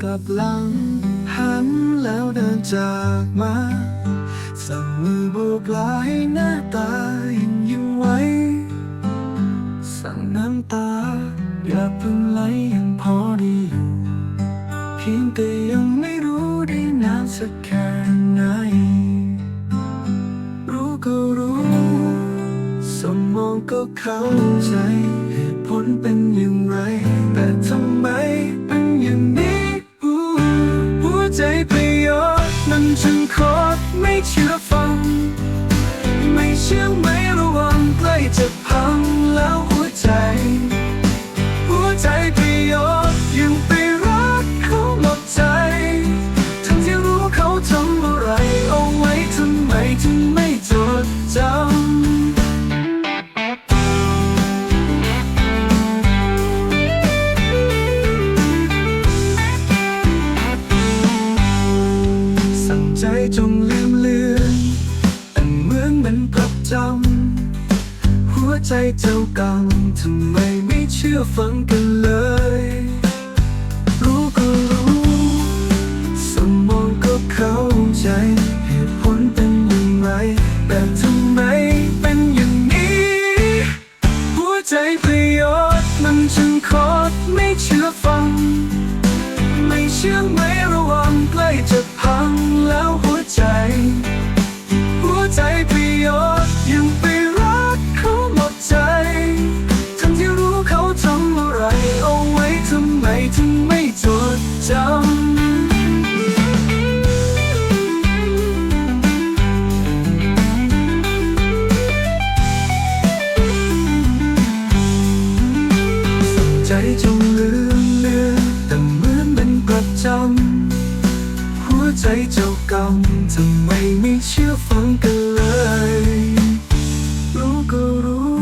กลับหลัง หันแล้วเดินจากมาสั่งมือโบกลาให้หน้าตายังยิ้มไว้ สั่งน้ำตา อย่าเพิ่งไหลยังพอดีอยู่เพียงแต่ยังไม่รู้ได้นานสักแค่ไหน รู้ก็รู้ สมองก็เข้าใจ ผลเป็นอย่างไร หัวใจพยศยังไปรักเขาหมดใจ ทั้งที่รู้เขาทำอะไรเอาไว้ทำไมถึงไม่จดจำสั่งใจจงลืมเลือนแต่เหมือนมันประจำหัวใจเจ้ากรรมทำไม ไม่เชื่ จำใจจงลืมเลือนแต่เหมือนเป็นประจำหัวใจเจ้ากรรมทำไมไม่เชื่อฟังกันเลย รู้ก็รู้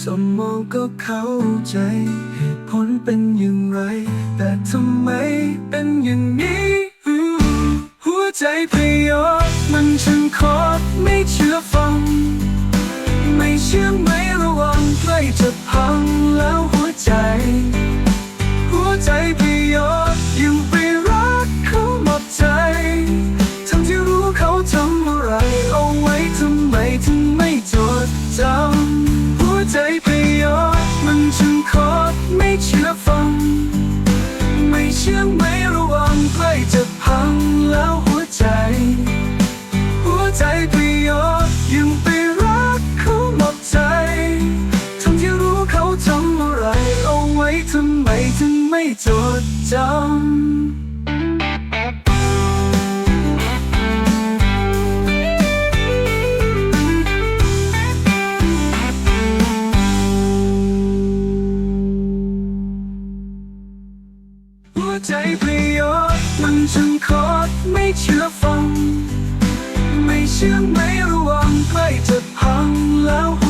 สมองก็เข้าใจ คดไม่เชื่อฟัง ไม่เชื่อไม่ระวังใกล้จะพังแล้วหัวใจ หัวใจพยศยังไปรักเขาหมดใจ ทั้งที่รู้เขาทำอะไร เอาไว้ทำไมถึงไม่จดจำหัวใจพยศมันช่างคดไม่เชื่อฟัง หัวใจพยศยังไปรักเขาหมดใจ ทั้งที่รู้เขาทำอะไร เอาไว้ทำไมถึงไม่จดจำหัวใจพยศมันช่างคดไม่เชื่อฟัง เชื่อไม่ระวังใกล้จะพังแล้ว